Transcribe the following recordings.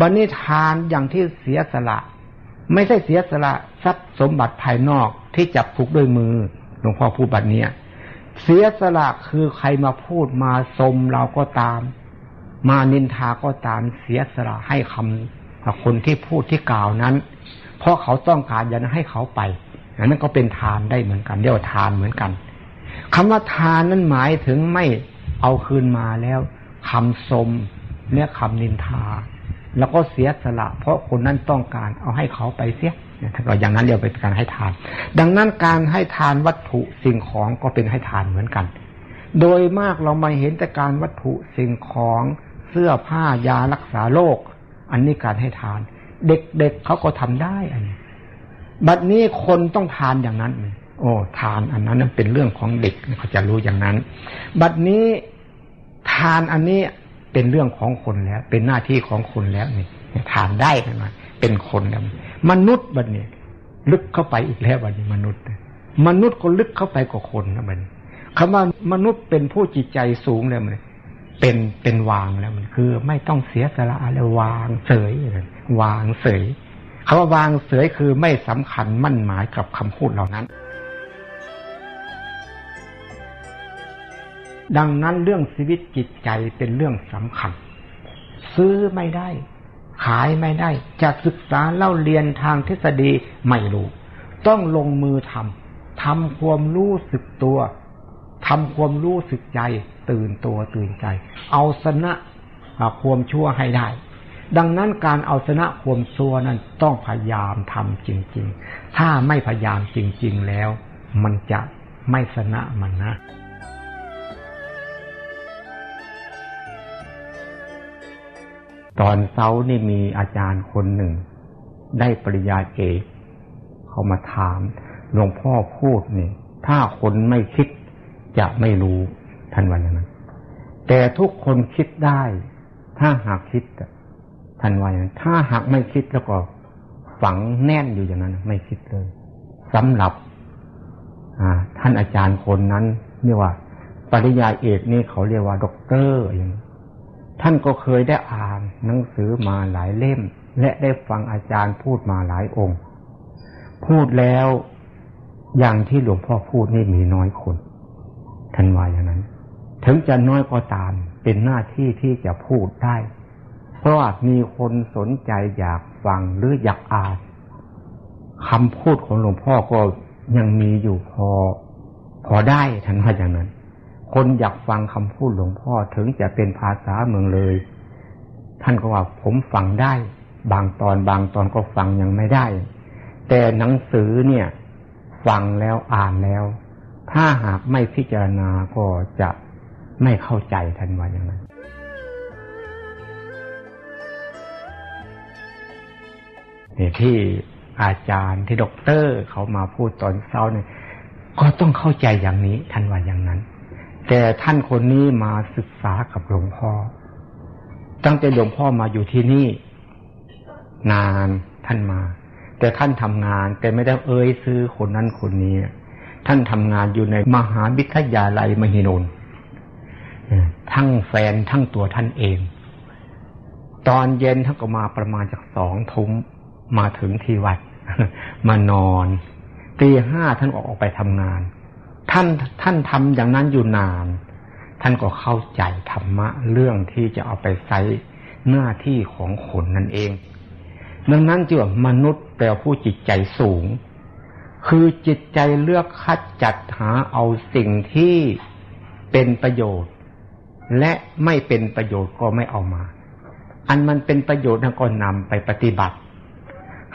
บันนี้ทานอย่างที่เสียสละ ไม่ใช่เสียสละทรัพย์สมบัติภายนอกที่จับผูกด้วยมือหลวงพ่อพูดบัดเนี้ยเสียสละคือใครมาพูดมาสมเราก็ตาม มานินทาก็ตามเสียสละให้คำคนที่พูดที่กล่าวนั้น เพราะเขาต้องการอยากให้เขาไปนั่นก็เป็นทานได้เหมือนกันเรียกว่าทานเหมือนกันคำว่าทานนั้นหมายถึงไม่เอาคืนมาแล้วคำสมเนี่ยคำนินทา แล้วก็เสียสละ เพราะคนนั้นต้องการเอาให้เขาไปเสียถ้าเราอย่างนั้นเรียกเป็นการให้ทาน ดังนั้นการให้ทานวัตถุสิ่งของก็เป็นให้ทานเหมือนกัน โดยมากเรามาเห็นแต่การวัตถุสิ่งของเสื้อผ้ายารักษาโรคอันนี้การให้ทาน เด็กๆเเขาก็ทำได้อันนี้บัดนี้คนต้องทานอย่างนั้น โอ้ทานอันนั้นเป็นเรื่องของเด็กเขาจะรู้อย่างนั้น บัดนี้ทานอันนี้ เป็นเรื่องของคนแล้ว เป็นหน้าที่ของคนแล้วนี่ทานได้ไหมเป็นคนแล้วมนุษย์บัดนี้ลึกเข้าไปอีกแล้วบัดนี้มนุษย์ มนุษย์ก็ลึกเข้าไปกว่าคนนะบัดนี้คำว่ามนุษย์เป็นผู้จิตใจสูงแล้วมันเป็นเป็นวางแล้วมันคือ ไม่ต้องเสียสละแล้ววางเสยวางเสยคำว่าวางเสยคือไม่สำคัญมั่นหมายกับคำพูดเหล่านั้น ดังนั้นเรื่องชีวิตจิตใจเป็นเรื่องสำคัญ ซื้อไม่ได้ ขายไม่ได้ จะศึกษาเล่าเรียนทางทฤษฎีไม่รู้ ต้องลงมือทำทำความรู้สึกตัวทำความรู้สึกใจ ตื่นตัวตื่นใจ เอาชนะความชั่วให้ได้ ดังนั้นการเอาชนะความซัวนั้นต้องพยายามทำจริง ๆ ถ้าไม่พยายามจริง ๆ แล้ว มันจะไม่ชนะมันนะ ตอนเช้านี่มีอาจารย์คนหนึ่ง ได้ปริญญาเอกเขามาถามหลวงพ่อพูดนี่ ถ้าคนไม่คิดจะไม่รู้ท่านวันนั้น แต่ทุกคนคิดได้ ถ้าหากคิดท่านว่าอย่างนั้นถ้าหากไม่คิดแล้วก็ฝังแน่นอยู่อย่างนั้น ไม่คิดเลยสำหรับท่านอาจารย์คนนั้นเรียกว่า ปริยาเอกนี่เขาเรียกว่าด็อกเตอร์อย่างนี้ ท่านก็เคยได้อ่านหนังสือมาหลายเล่ม และได้ฟังอาจารย์พูดมาหลายองค์ พูดแล้วอย่างที่หลวงพ่อพูดนี่มีน้อยคนท่านว่าอย่างนั้น ถึงจะน้อยก็ตามเป็นหน้าที่ที่จะพูดได้ เพราะว่ามีคนสนใจอยากฟังหรืออยากอ่านคำพูดของหลวงพ่อก็ยังมีอยู่พอ พอได้ท่านว่าอย่างนั้น คนอยากฟังคำพูดหลวงพ่อถึงจะเป็นภาษาเมืองเลย ท่านก็ว่าผมฟังได้ บางตอนบางตอนก็ฟังยังไม่ได้ แต่หนังสือเนี่ย ฟังแล้วอ่านแล้ว ถ้าหากไม่พิจารณาก็จะไม่เข้าใจท่านว่าอย่างนั้นนี่ที่อาจารย์ที่ด็อกเตอร์เขามาพูดตอนเช้าเนี่ยก็ต้องเข้าใจอย่างนี้ท่านว่าอย่างนั้น แต่ท่านคนนี้มาศึกษากับหลวงพ่อ ตั้งแต่หลวงพ่อมาอยู่ที่นี่ นานท่านมา แต่ท่านทำงาน แต่ไม่ได้เอ่ยซื้อคนนั้นคนนี้ ท่านทำงานอยู่ในมหาวิทยาลัยมหินนทั้งแฟนทั้งตัวท่านเอง ตอนเย็นท่านก็มาประมาณจากสองทุ่มมาถึงที่วัด มานอนตีห้าท่านออกออกไปทำงาน ท่านท่านทำอย่างนั้นอยู่นาน ท่านก็เข้าใจธรรมะเรื่องที่จะเอาไปใช้หน้าที่ของคนนั่นเอง ดังนั้นจึงมนุษย์แปลผู้จิตใจสูง คือจิตใจเลือกคัดจัดหาเอาสิ่งที่เป็นประโยชน์ และไม่เป็นประโยชน์ก็ไม่เอามา อันมันเป็นประโยชน์ก็นำไปปฏิบัติ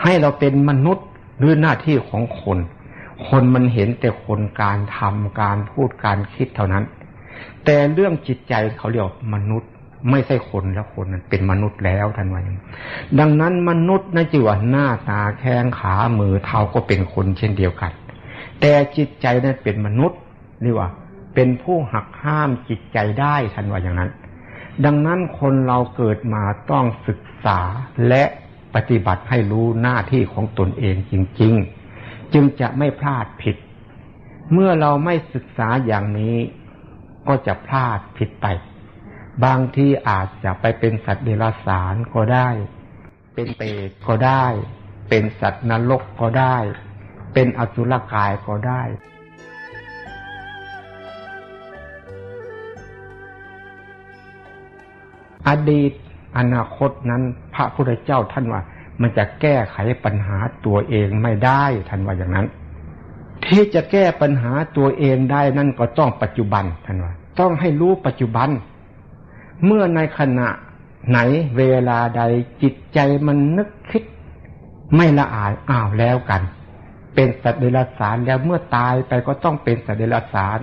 ให้เราเป็นมนุษย์หรือหน้าที่ของคน คนมันเห็นแต่คนการทำการพูดการคิดเท่านั้น แต่เรื่องจิตใจเขาเรียกมนุษย์ไม่ใช่คนแล้วคนนั้นเป็นมนุษย์แล้วท่านว่าอย่างดังนั้นมนุษย์นั่นจีว่าหน้าตาแข้งขามือเท้าก็เป็นคนเช่นเดียวกัน แต่จิตใจนั้นเป็นมนุษย์นี่ว่า เป็นผู้หักห้ามจิตใจได้ท่านว่าอย่างนั้น ดังนั้นคนเราเกิดมาต้องศึกษาและปฏิบัติให้รู้หน้าที่ของตนเองจริง ๆ จึงจะไม่พลาดผิด เมื่อเราไม่ศึกษาอย่างนี้ ก็จะพลาดผิดไป บางที่อาจจะไปเป็นสัตว์เดรัจฉานก็ได้ เป็นเปรตก็ได้ เป็นสัตว์นรกก็ได้ เป็นอสุรกายก็ได้อดีตอนาคตนั้น พระพุทธเจ้าท่านว่า มันจะแก้ไขปัญหาตัวเองไม่ได้ท่านว่าอย่างนั้น ที่จะแก้ปัญหาตัวเองได้นั่นก็ต้องปัจจุบันท่านว่า ต้องให้รู้ปัจจุบัน เมื่อในขณะไหนเวลาใดจิตใจมันนึกคิด ไม่ละอายอ้าวแล้วกัน เป็นสัตว์เดรัจฉานแล้วเมื่อตายไปก็ต้องเป็นสัตว์เดรัจฉาน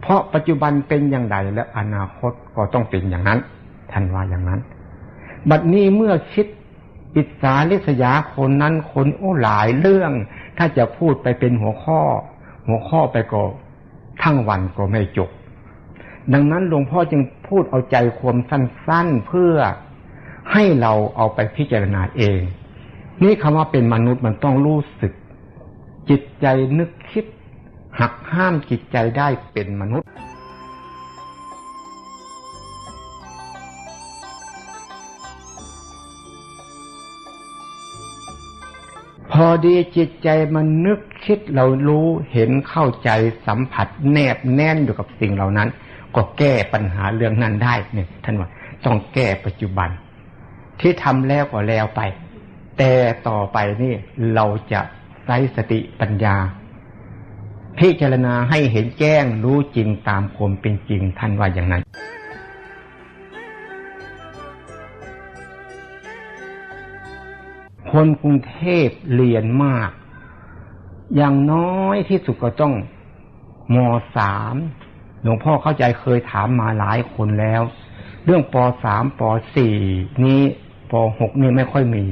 เพราะปัจจุบันเป็นอย่างไรและอนาคตก็ต้องเป็นอย่างนั้นท่านว่าอย่างนั้น บัดนี้เมื่อคิด อิสาลิษยาคนนั้นคนโอ้หลายเรื่อง ถ้าจะพูดไปเป็นหัวข้อ หัวข้อไปก็ทั้งวันก็ไม่จบ ดังนั้นหลวงพ่อจึงพูดเอาใจความสั้นๆเพื่อให้เราเอาไปพิจารณาเอง นี่คำว่าเป็นมนุษย์มันต้องรู้สึก จิตใจนึกคิด หักห้ามจิตใจได้เป็นมนุษย์ พอดีจิตใจมันนึกคิดเรารู้เห็นเข้าใจสัมผัสแนบแน่นอยู่กับสิ่งเหล่านั้น ก็แก้ปัญหาเรื่องนั้นได้เนี่ยท่านว่าต้องแก้ปัจจุบัน ที่ทำแล้วก็แล้วไป แต่ต่อไปนี่เราจะใช้สติปัญญา พิจารณาให้เห็นแจ้งรู้จริงตามความเป็นจริงท่านว่าอย่างนั้น คนกรุงเทพเรียนมาก อย่างน้อยที่สุดก็ต้องมสามหลวงพ่อเข้าใจเคยถามมาหลายคนแล้ว เรื่องปสามปสี่นี้ปหกนี่ไม่ค่อยมี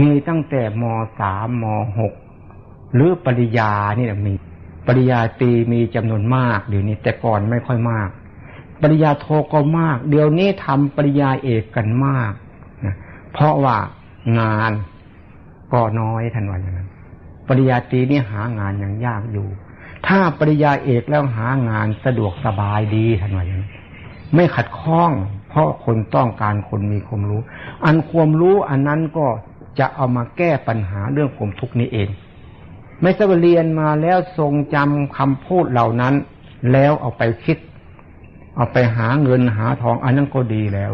มีตั้งแต่มสามมหกหรือปริญญานี่แหละมี ปริญญาตรีมีจำนวนมากเดี๋ยวนี้แต่ก่อนไม่ค่อยมาก ปริญญาโทก็มาก เดี๋ยวนี้ทำปริญญาเอกกันมากนะเพราะว่างาน ก็น้อยท่านว่าอย่างนั้น ปริญญาตรีนี่หางานยังยากอยู่ ถ้าปริญญาเอกแล้วหางานสะดวกสบายดีท่านว่าอย่างนั้นไม่ขัดข้อง เพราะคนต้องการคนมีความรู้ อันความรู้อันนั้นก็จะเอามาแก้ปัญหาเรื่องความทุกข์นี้เอง ไม่ใช่เรียนมาแล้วทรงจำคำพูดเหล่านั้น แล้วเอาไปคิด เอาไปหาเงินหาทองอันนั้นก็ดีแล้ว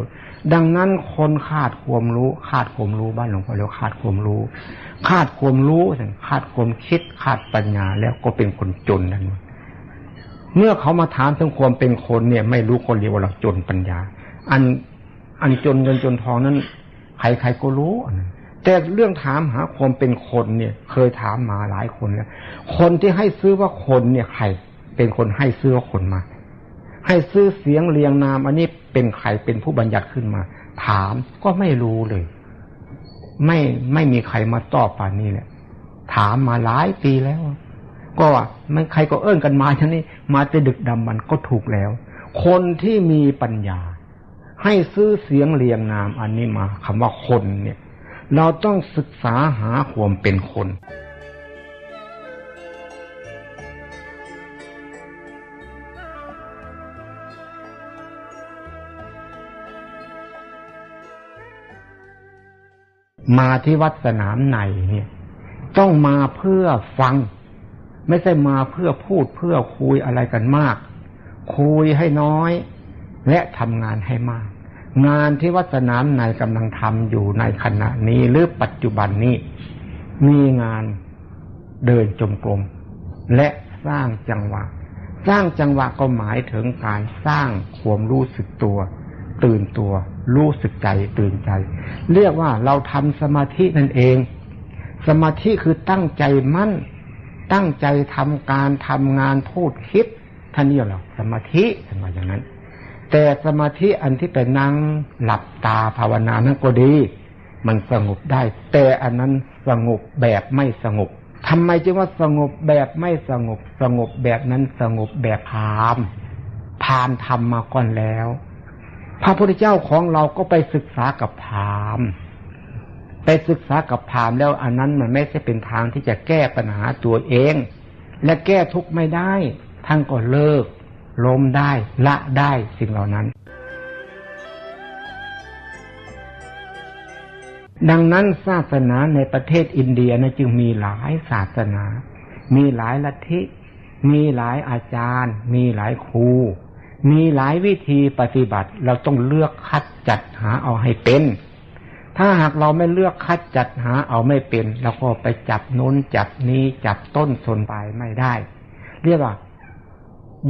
ดังนั้นคนขาดความรู้ ขาดความรู้บ้านหลวงพ่อเรียกขาดความรู้ ขาดความรู้ขาดความคิดขาดปัญญาแล้วก็เป็นคนจนนั่นเมื่อเขามาถามถึงความเป็นคนเนี่ย ไม่รู้คนเรียกว่าเราจนปัญญา อันอันจนเงินจนทองนั้นใครใครก็รู้แต่เรื่องถามหาความเป็นคนเนี่ย เคยถามมาหลายคนแล้วคนที่ให้ซื้อว่าคนเนี่ยใครเป็นคนให้ซื้อว่าคนมา ให้ซื้อเสียงเรียงนาม อันนี้เป็นใครเป็นผู้บัญญัติขึ้นมา ถามก็ไม่รู้เลย ไม่ไม่มีใครมาตอบป่านนี้แหละถามมาหลายปีแล้ว ก็ว่าไม่ใครก็เอื้นกันมาชันนี้ มาจะดึกดำมันก็ถูกแล้ว คนที่มีปัญญา ให้ซื้อเสียงเรียงนาม อันนี้มาคำว่าคนเนี่ย เราต้องศึกษาหาความเป็นคน มาที่วัดสนามในเนี่ยต้องมาเพื่อฟัง ไม่ใช่มาเพื่อพูดเพื่อคุยอะไรกันมาก คุยให้น้อย และทำงานให้มาก งานที่วัดสนามในกำลังทำอยู่ในขณะนี้หรือปัจจุบันนี้ มีงานเดินจมกรมและสร้างจังหวะ สร้างจังหวะก็หมายถึงการสร้างความรู้สึกตัว ตื่นตัว รู้สึกใจตื่นใจ เรียกว่าเราทำสมาธินั่นเอง สมาธิคือตั้งใจมั่น ตั้งใจทำการทำงานพูดคิดท่านนี่หรอสมาธิสมาอย่างนั้น แต่สมาธิอันที่ไปนั่งหลับตาภาวนานั้นก็ดี มันสงบได้ แต่อันนั้นสงบแบบไม่สงบทำไมจึงว่าสงบแบบไม่สงบ สงบแบบนั้นสงบแบบพามพามทำมาก่อนแล้ว พระพุทธเจ้าของเราก็ไปศึกษากับพราหมณ์ไปศึกษากับพราหมณ์แล้วอันนั้นมันไม่ใช่เป็นทางที่จะแก้ปัญหาตัวเอง และแก้ทุกข์ไม่ได้ท่านก็เลิกล้มได้ละได้สิ่งเหล่านั้น ดังนั้นศาสนาในประเทศอินเดียนะจึงมีหลายศาสนา มีหลายลัทธิ มีหลายอาจารย์ มีหลายครู มีหลายวิธีปฏิบัติเราต้องเลือกคัดจัดหาเอาให้เป็น ถ้าหากเราไม่เลือกคัดจัดหาเอาไม่เป็นเราก็ไปจับนู้นจับนี้จับต้นสนปลายไม่ได้ เรียกว่า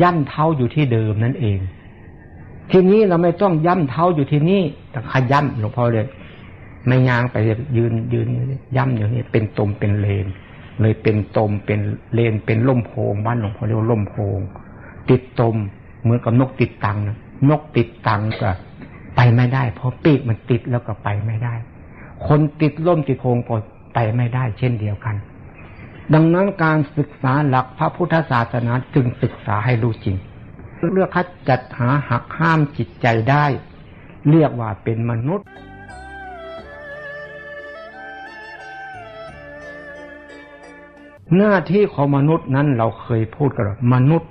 ย่ำเท้าอยู่ที่เดิมนั่นเอง ทีนี้เราไม่ต้องย่ำเท้าอยู่ที่นี่แต่ขย่ำหลวงพ่อเลยไม่ยางไปยืนยืนย่ำอยู่นี่เป็นตมเป็นเลน เลยเป็นตมเป็นเลนเป็นล่มโพงบ้านหลวงพ่อเรียกว่าล่มโพงติดตม เหมือนกับนกติดตังนะนกติดตังก็ไปไม่ได้ เพราะปีกมันติดแล้วก็ไปไม่ได้ คนติดล่มติดโพงก็ไปไม่ได้ เช่นเดียวกัน ดังนั้นการศึกษาหลักพระพุทธศาสนาจึงศึกษาให้รู้จริง เลือกคัดจัดหาหักห้ามจิตใจได้ เรียกว่าเป็นมนุษย์หน้าที่ของมนุษย์นั้นเราเคยพูดกันมนุษย์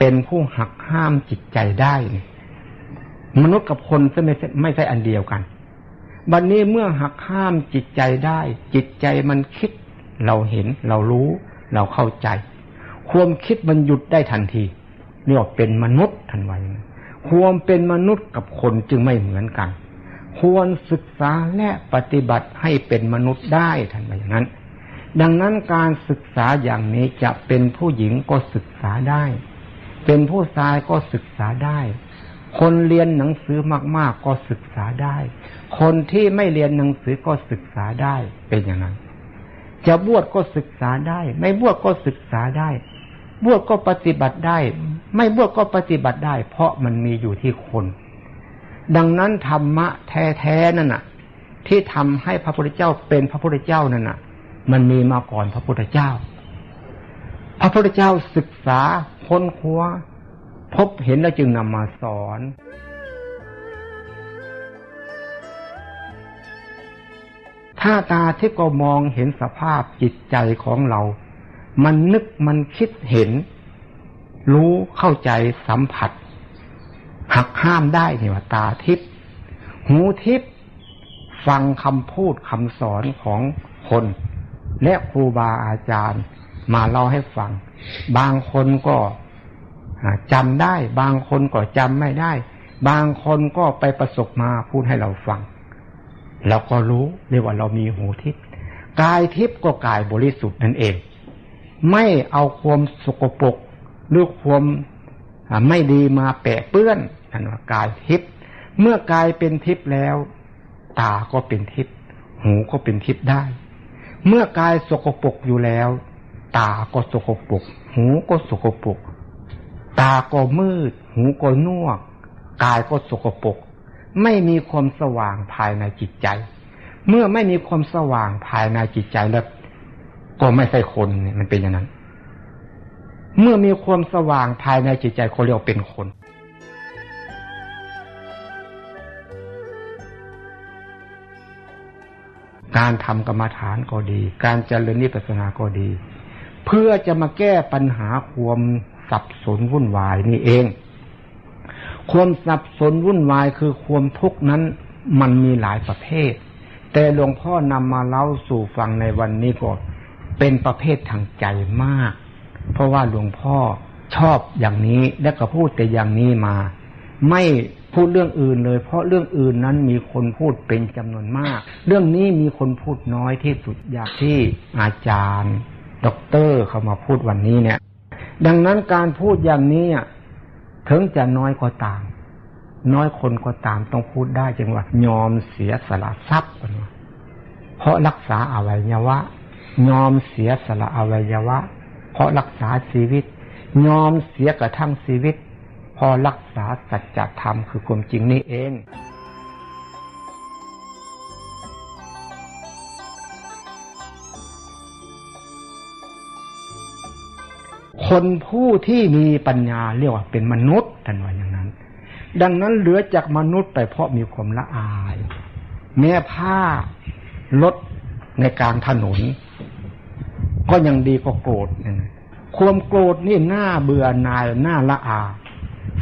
เป็นผู้หักห้ามจิตใจได้มนุษย์กับคนไม่ใช่ไม่ใช่อันเดียวกันบัดนนี้เมื่อหักห้ามจิตใจได้ จิตใจมันคิด เราเห็น เรารู้ เราเข้าใจ ความคิดมันหยุดได้ทันทีเรียกเป็นมนุษย์ทันไว้ความเป็นมนุษย์กับคนจึงไม่เหมือนกัน ควรศึกษาและปฏิบัติให้เป็นมนุษย์ได้ทันไว้อย่างนั้น ดังนั้นการศึกษาอย่างนี้จะเป็นผู้หญิงก็ศึกษาได้ เป็นผู้ชายก็ศึกษาได้ คนเรียนหนังสือมาก ๆ ก็ศึกษาได้ คนที่ไม่เรียนหนังสือก็ศึกษาได้เป็นอย่างนั้น จะบวชก็ศึกษาได้ ไม่บวชก็ศึกษาได้ บวชก็ปฏิบัติได้ ไม่บวชก็ปฏิบัติได้ เพราะมันมีอยู่ที่คน ดังนั้นธรรมะแท้ๆนั่นน่ะ ที่ทำให้พระพุทธเจ้าเป็นพระพุทธเจ้านั่นน่ะ มันมีมาก่อนพระพุทธเจ้า พระพุทธเจ้าศึกษาค้นคว้าพบเห็นแล้วจึงนำมาสอนถ้าตาที่ก็มองเห็นสภาพจิตใจของเรา มันนึกมันคิดเห็น รู้เข้าใจสัมผัส หักห้ามได้เนี่ยว่าตาทิพย์หูทิพย์ฟังคำพูดคำสอนของคน และครูบาอาจารย์ มาเล่าให้ฟัง บางคนก็จำได้ บางคนก็จำไม่ได้ บางคนก็ไปประสบมาพูดให้เราฟัง เราก็รู้เรียกว่าเรามีหูทิพย์กายทิพย์ก็กายบริสุทธิ์นั่นเอง ไม่เอาความสกปรกหรือความไม่ดีมาแปะเปื้อนนั่นว่ากายทิพย์เมื่อกายเป็นทิพย์แล้ว ตาก็เป็นทิพย์หูก็เป็นทิพย์ได้ เมื่อกายสกปรกอยู่แล้ว ตาก็สกปรกหูก็สกปรกตาก็มืด หูก็นวกกายก็สกปรกไม่มีความสว่างภายในจิตใจ เมื่อไม่มีความสว่างภายในจิตใจแล้ว ก็ไม่ใช่คนมันเป็นอย่างนั้น เมื่อมีความสว่างภายในจิตใจเขาเรียกเป็นคนการทำกรรมฐานก็ดี การเจริญนิพพานาก็ดี เพื่อจะมาแก้ปัญหาความสับสนวุ่นวายนี่เอง ความสับสนวุ่นวายคือความทุกข์นั้นมันมีหลายประเภท แต่หลวงพ่อนำมาเล่าสู่ฟังในวันนี้ก็เป็นประเภททางใจมาก เพราะว่าหลวงพ่อชอบอย่างนี้และก็พูดแต่อย่างนี้มา ไม่พูดเรื่องอื่นเลย เพราะเรื่องอื่นนั้นมีคนพูดเป็นจำนวนมาก เรื่องนี้มีคนพูดน้อยที่สุดอยางที่อาจารย์ ด็อกเตอร์เขามาพูดวันนี้เนี่ย ดังนั้นการพูดอย่างนี้ถึงจะน้อยก็ตาม น้อยคนก็ตามต้องพูดได้จังว่ายอมเสียสละทรัพย์เพราะรักษาอวัยวะ ยอมเสียสละอวัยวะ เพราะรักษาชีวิต ยอมเสียกระทั่งชีวิตพอรักษาสัจธรรมคือความจริงนี่เอง คนผู้ที่มีปัญญาเรียกว่าเป็นมนุษย์ท่านว่าอย่างนั้น ดังนั้นเหลือจากมนุษย์ไปเพราะมีความละอาย แม้ผ้ารถในกลางถนน ก็ยังดีกว่าโกรธความโกรธนี่หน้าเบื่อนายหน้าละอา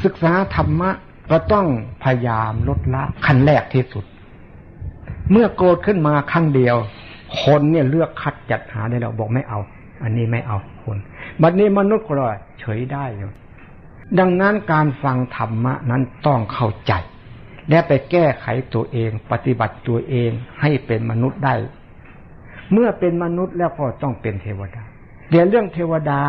ศึกษาธรรมะก็ต้องพยายามลดละขั้นแรกที่สุด เมื่อโกรธขึ้นมาครั้งเดียว คนเนี่ยเลือกคัดจัดหาได้เราบอกไม่เอา อันนี้ไม่เอาคน บัดนี้มนุษย์ก็เลยเฉยได้อยู่ดังนั้นการฟังธรรมะนั้นต้องเข้าใจ และไปแก้ไขตัวเอง ปฏิบัติตัวเองให้เป็นมนุษย์ได้ เมื่อเป็นมนุษย์แล้วก็ต้องเป็นเทวดาเดี๋ยวเรื่องเทวดา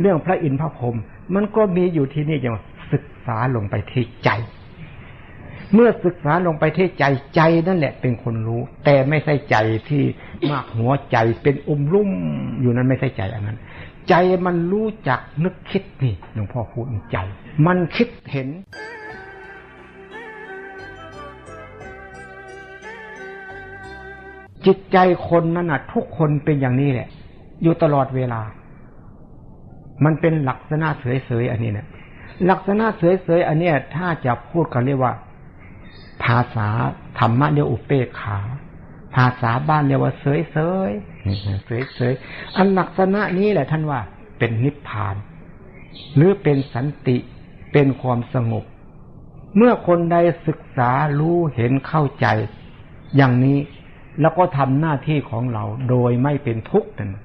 เรื่องพระอินทร์พระพรหมมันก็มีอยู่ที่นี่อย่างศึกษาลงไปที่ใจ เมื่อศึกษาลงไปที่ใจใจนั่นแหละเป็นคนรู้ แต่ไม่ใช่ใจที่มากหัวใจเป็นอมรุ่มอยู่นั้นไม่ใช่ใจอันนั้น ใจมันรู้จักนึกคิดนี่หลวงพ่อพูดใจ มันคิดเห็น จิตใจคนนั้นน่ะ ทุกคนเป็นอย่างนี้แหละ อยู่ตลอดเวลา มันเป็นลักษณะเฉยๆอันนี้เนะลักษณะเฉยๆอันเนี้ย ถ้าจะพูดกันเรียกว่า ภาษาธรรมะเรียกอุเปกขา ภาษาบ้านเรียกว่าเฉยเฉยเฉยเฉยอันลักษณะนี้แหละท่านว่า เป็นนิพพาน หรือเป็นสันติเป็นความสงบ เมื่อคนใดศึกษารู้เห็นเข้าใจ อย่างนี้แล้วก็ทำหน้าที่ของเราโดยไม่เป็นทุกข์นั่น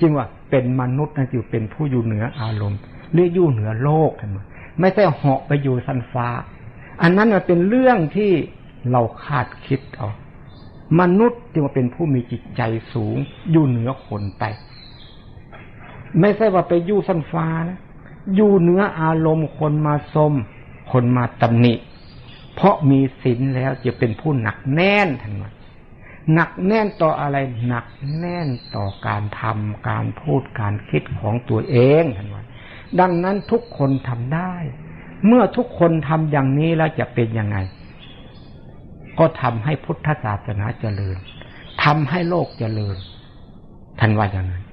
จึงว่าเป็นมนุษย์นั่นจึงเป็นผู้อยู่เหนืออารมณ์หรืออยู่เหนือโลกท่านไม่ใช่เหาะไปอยู่สันฟ้า อันนั้นมันเป็นเรื่องที่เราคาดคิดเอา มนุษย์จึงว่าเป็นผู้มีจิตใจสูง อยู่เหนือคนไป ไม่ใช่ว่าไปยู่สันฟ้านะอยู่เหนืออารมณ์คนมาสม คนมาตำหนิ เพราะมีศีลแล้วจะเป็นผู้หนักแน่นทันวันหนักแน่นต่ออะไรหนักแน่นต่อการทำการพูดการคิดของตัวเองทันวันดังนั้นทุกคนทำได้ เมื่อทุกคนทำอย่างนี้แล้วจะเป็นยังไง ก็ทำให้พุทธศาสนาเจริญทำให้โลกเจริญท่านว่าอย่างนั้น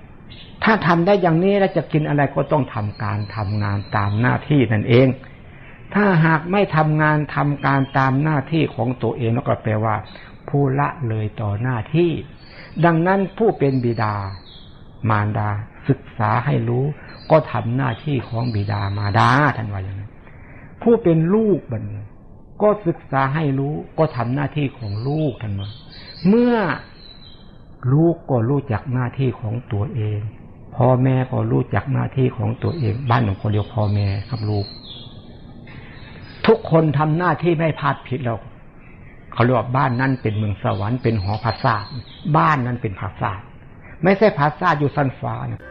ถ้าทำได้อย่างนี้แล้วจะกินอะไรก็ต้องทำการทำงานตามหน้าที่นั่นเอง ถ้าหากไม่ทำงานทำการตามหน้าที่ของตัวเองแล้วก็แปลว่า ผู้ละเลยต่อหน้าที่ ดังนั้นผู้เป็นบิดา มารดา ศึกษาให้รู้ ก็ทำหน้าที่ของบิดามารดาท่านว่าอย่างนั้น ผู้เป็นลูกบัน ก็ศึกษาให้รู้ก็ทำหน้าที่ของลูกท่านว่าเมื่อลูกก็รู้จักหน้าที่ของตัวเองพ่อแม่ก็รู้จักหน้าที่ของตัวเอง บ้านของคนเดียวพ่อแม่กับลูก ทุกคนทำหน้าที่ไม่พลาดผิดแล้วเขาเรียกว่าบ้านนั่นเป็นเมืองสวรรค์เป็นหอภาษาบ้านนั้นเป็นภาษาไม่ใช่ภาษาอยู่สันฟ้านี่ย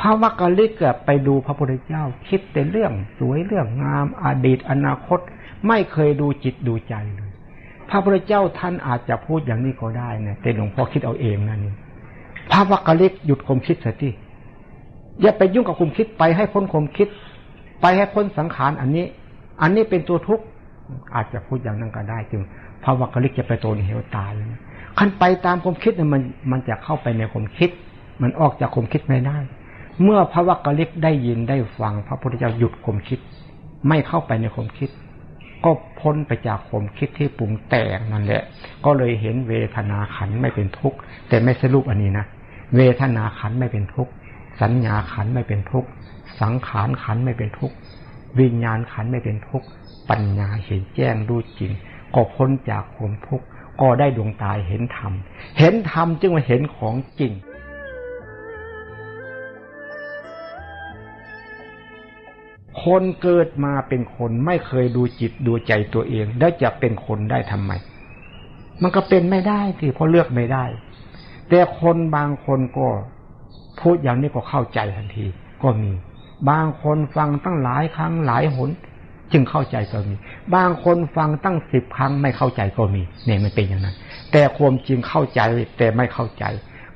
พระวักกะลิกไปดูพระพุทธเจ้า คิดแต่เรื่องสวยเรื่องงามอดีตอนาคต ไม่เคยดูจิตดูใจเลย พระพุทธเจ้าท่านอาจจะพูดอย่างนี้ก็ได้นะแต่หลวงพ่อคิดเอาเองนั่นนี่พระวักกะลิกหยุดความคิดเสียทีอย่าไปยุ่งกับความคิดไปให้พ้นความคิด ไปให้พ้นสังขารอันนี้ อันนี้เป็นตัวทุกข์อาจจะพูดอย่างนั้นก็ได้จึงพระวักกะลิกจะไปโตนเหวตายขั้นไปตามความคิดเนี่ยมันมันจะเข้าไปในความคิด มันออกจากความคิดไม่ได้ เมื่อพระวักกะลิกได้ยินได้ฟังพระพุทธเจ้าหยุดข่มคิด ไม่เข้าไปในข่มคิด ก็พ้นไปจากข่มคิดที่ปรุงแต่งนั่นแหละ ก็เลยเห็นเวทนาขันไม่เป็นทุกข์แต่ไม่สรุปอันนี้นะเวทนาขันไม่เป็นทุกข์สัญญาขันไม่เป็นทุกข์สังขารขันไม่เป็นทุกข์วิญญาณขันไม่เป็นทุกข์ปัญญาเห็นแจ้งรู้จริง ก็พ้นจากความทุกข์ก็ได้ดวงตาเห็นธรรม เห็นธรรมจึงมาเห็นของจริง คนเกิดมาเป็นคนไม่เคยดูจิตดูใจตัวเอง แล้วจะเป็นคนได้ทำไม มันก็เป็นไม่ได้ที่เพราะเลือกไม่ได้ แต่คนบางคนก็พูดอย่างนี้ก็เข้าใจทันที ก็มี บางคนฟังตั้งหลายครั้งหลายหน จึงเข้าใจก็มี บางคนฟังตั้งสิบครั้งไม่เข้าใจก็มี เนี่ยมันเป็นอย่างนั้น แต่ความจริงเข้าใจแต่ไม่เข้าใจ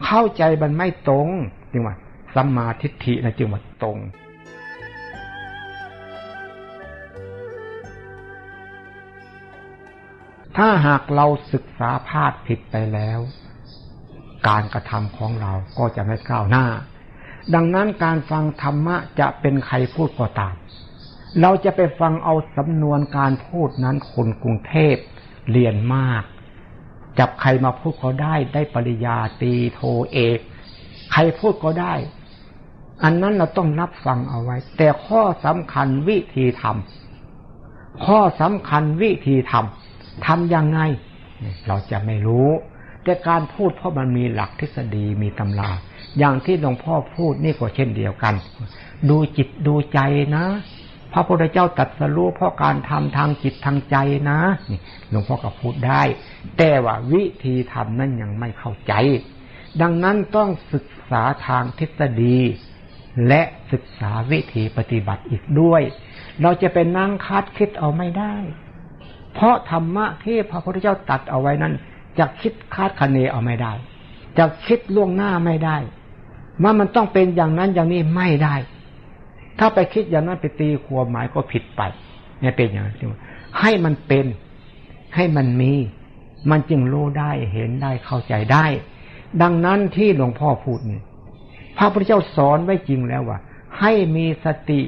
เข้าใจมันไม่ตรงจึงว่าสัมมาทิฏฐินะจึงว่าตรง ถ้าหากเราศึกษาพลาดผิดไปแล้ว การกระทำของเราก็จะไม่ก้าวหน้า ดังนั้นการฟังธรรมะจะเป็นใครพูดก็ตาม เราจะไปฟังเอาสำนวนการพูดนั้นคนกรุงเทพเรียนมาก จับใครมาพูดก็ได้ได้ปริญาตีโทเอก ใครพูดก็ได้ อันนั้นเราต้องรับฟังเอาไว้ แต่ข้อสำคัญวิธีทำข้อสำคัญวิธีทำ ทำยังไง เราจะไม่รู้ แต่การพูดเพราะมันมีหลักทฤษฎีมีตำรา อย่างที่หลวงพ่อพูดนี่ก็เช่นเดียวกัน ดูจิตดูใจนะ พระพุทธเจ้าตรัสรู้เพราะการทำทางจิตทางใจนะนี่หลวงพ่อก็พูดได้ แต่ว่าวิธีทำนั้นยังไม่เข้าใจ ดังนั้นต้องศึกษาทางทฤษฎีและศึกษาวิธีปฏิบัติอีกด้วย เราจะเป็นนั่งคาดคิดเอาไม่ได้ เพราะธรรมะที่พระพุทธเจ้าตัดเอาไว้นั้นจะคิดคาดคะเนเอาไม่ได้จะคิดล่วงหน้าไม่ได้ว่ามันต้องเป็นอย่างนั้นอย่างนี้ไม่ได้ ถ้าไปคิดอย่างนั้นไปตีความหมายก็ผิดไปเนี่ยเป็นอย่างนั้นให้มันเป็น ให้มันมี มันจึงรู้ได้เห็นได้เข้าใจได้ ดังนั้นที่หลวงพ่อพูดเนี่ยพระพุทธเจ้าสอนไว้จริงแล้วว่า ให้มีสติ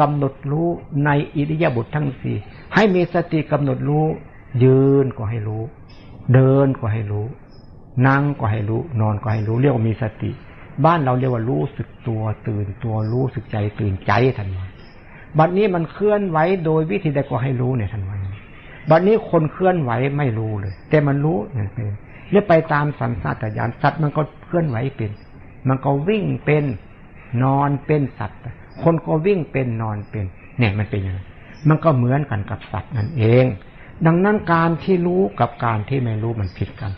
กำหนดรู้ในอิริยาบถททั้งสี่ ให้มีสติกำหนดรู้ ยืนก็ให้รู้ เดินก็ให้รู้ นั่งก็ให้รู้ นอนก็ให้รู้เรียกว่ามีสติ บ้านเราเรียกว่ารู้สึกตัว ตื่นตัวรู้สึกใจ ตื่นใจทันวันบัดนี้มันเคลื่อนไหวโดยวิธีใดก็ให้รู้เนี่ยทันวันบัดนี้คนเคลื่อนไหวไม่รู้เลย แต่มันรู้เนี่ยเป็นเรียกไปตามสัญชาตญาณสัตว์มันก็เคลื่อนไหวเป็น มันก็วิ่งเป็นนอนเป็นสัตว์ คนก็วิ่งเป็นนอนเป็น เนี่ยมันเป็นอย่างนั้ มันก็เหมือนกันกับสัตว์นั่นเอง ดังนั้นการที่รู้กับการที่ไม่รู้มันผิดกัน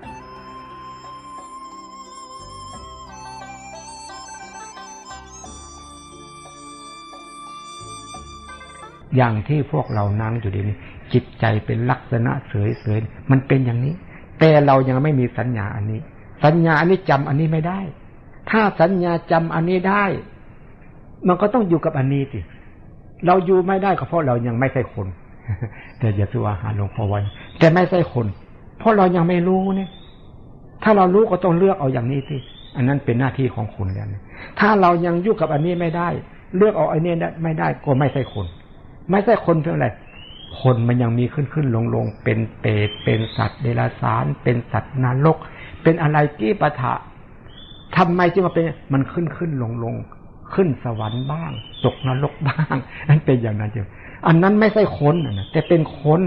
อย่างที่พวกเรานั่งอยู่ดีนี้จิตใจเป็นลักษณะเสยๆมันเป็นอย่างนี้ แต่เรายังไม่มีสัญญาอันนี้ สัญญาอันนี้จำอันนี้ไม่ได้ ถ้าสัญญาจำอันนี้ได้ มันก็ต้องอยู่กับอันนี้สิ เราอยู่ไม่ได้ก็เพราะเรายังไม่ใช่คน แต่อย่าสุอาหารหลวงพ่อวันแต่ไม่ใช่คน เพราะเรายังไม่รู้เนี่ย ถ้าเรารู้ก็ต้องเลือกเอาอย่างนี้สิอันนั้นเป็นหน้าที่ของคุณแล้วถ้าเรายังยุ่งกับอันนี้ไม่ได้ เลือกเอาอันนี้ไม่ได้ก็ไม่ใช่คน ไม่ใช่คนเท่าไรคนมันยังมีขึ้นขึ้นลงลงเป็นเปรตเป็นสัตว์เดรัจฉาน เป็นสัตว์นรก เป็นอะไรกี้ปะทะทำไมจึงมาเป็นมันขึ้นขึ้นลงลง ขึ้นสวรรค์บ้าง ตกนรกบ้างนั่นเป็นอย่างนั้นเดียวอันนั้นไม่ใช่คนนะแต่เป็นคน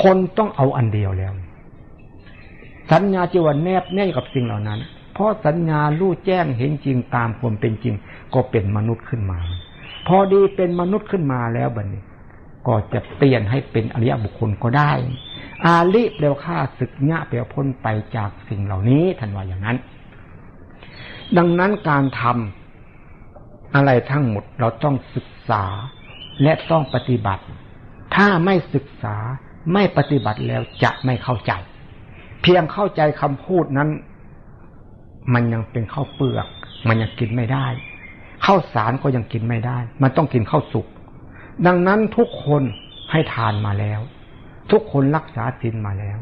คนต้องเอาอันเดียวแล้ว สัญญาจีวันแนบแน่กับสิ่งเหล่านั้น เพราะสัญญาลู่แจ้งเห็นจริงตามความเป็นจริง ก็เป็นมนุษย์ขึ้นมา พอดีเป็นมนุษย์ขึ้นมาแล้วบัดนี้ ก็จะเปลี่ยนให้เป็นอริยบุคคลก็ได้ อาลิเปลวฆ่าศึกเนี้ยเปลวพ้นไปจากสิ่งเหล่านี้ทันว่าอย่างนั้น ดังนั้นการทำ อะไรทั้งหมดเราต้องศึกษาและต้องปฏิบัติ ถ้าไม่ศึกษาไม่ปฏิบัติแล้วจะไม่เข้าใจ เพียงเข้าใจคำพูดนั้น มันยังเป็นข้าวเปลือก มันยังกินไม่ได้ข้าวสารก็ยังกินไม่ได้ มันต้องกินข้าวสุก ดังนั้นทุกคนให้ทานมาแล้ว ทุกคนรักษาศีลมาแล้ว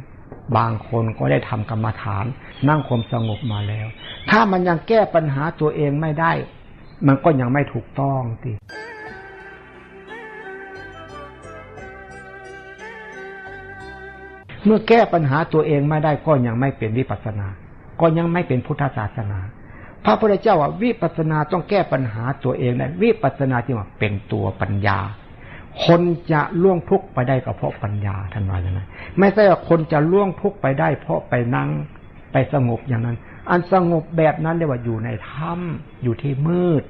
บางคนก็ได้ทำกรรมฐาน นั่งความสงบมาแล้ว ถ้ามันยังแก้ปัญหาตัวเองไม่ได้ มันก็ยังไม่ถูกต้องทีเมื่อแก้ปัญหาตัวเองไม่ได้ก็ยังไม่เป็นวิปัสนา ก็ยังไม่เป็นพุทธศาสนา พระพุทธเจ้าว่าวิปัสนาต้องแก้ปัญหาตัวเองได้วิปัสนาที่ว่าเป็นตัวปัญญา คนจะล่วงทุกข์ไปได้ก็เพราะปัญญาท่านว่าอย่างนั้น ไม่ใช่ว่าคนจะล่วงทุกข์ไปได้ เพราะไปนั่งไปสงบอย่างนั้น อันสงบแบบนั้นเรียกว่าอยู่ในถ้ำอยู่ที่มืด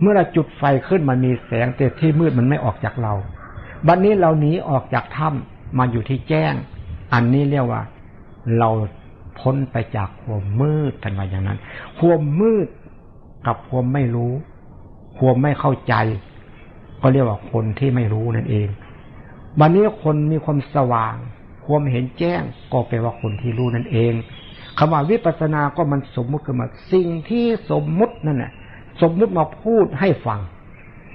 เมื่อเราจุดไฟขึ้นมันมีแสงแต่ที่มืดมันไม่ออกจากเรา บัดนนี้เราหนีออกจากถ้ำมาอยู่ที่แจ้ง อันนี้เรียกว่า เราพ้นไปจากความมืดกันว่าอย่างนั้น ความมืดกับความไม่รู้ ความไม่เข้าใจ ก็เรียกว่าคนที่ไม่รู้นั่นเองบัดนนี้คนมีความสว่าง ความเห็นแจ้งก็แปลว่าคนที่รู้นั่นเอง คำว่าวิปัสสนาก็มันสมมุติขึ้นมา สิ่งที่สมมุตินั่นแหละสมมุติมาพูดให้ฟัง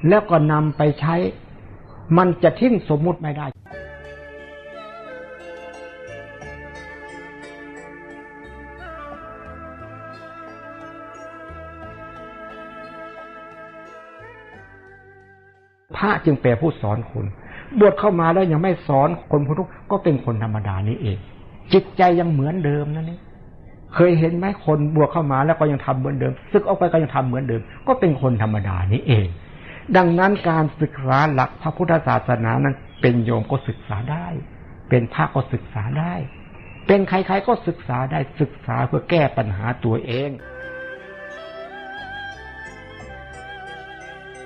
แล้วก็นำไปใช้ มันจะทิ้งสมมุติไม่ได้พระจึงแปลผู้สอนคนบวชเข้ามาแล้วยังไม่สอนคนผู้ทุกก็เป็นคนธรรมดานี้เอง จิตใจยังเหมือนเดิมนั่นเอง เคยเห็นไหมคนบวชเข้ามาแล้วก็ยังทำเหมือนเดิมซึกออกไปก็ยังทำเหมือนเดิม ก็เป็นคนธรรมดานี้เอง ดังนั้นการศึกษาหลักพระพุทธศาสนานั้นเป็นโยมก็ศึกษาได้ เป็นพระก็ศึกษาได้ เป็นใครๆก็ศึกษาได้ศึกษาเพื่อแก้ปัญหาตัวเอง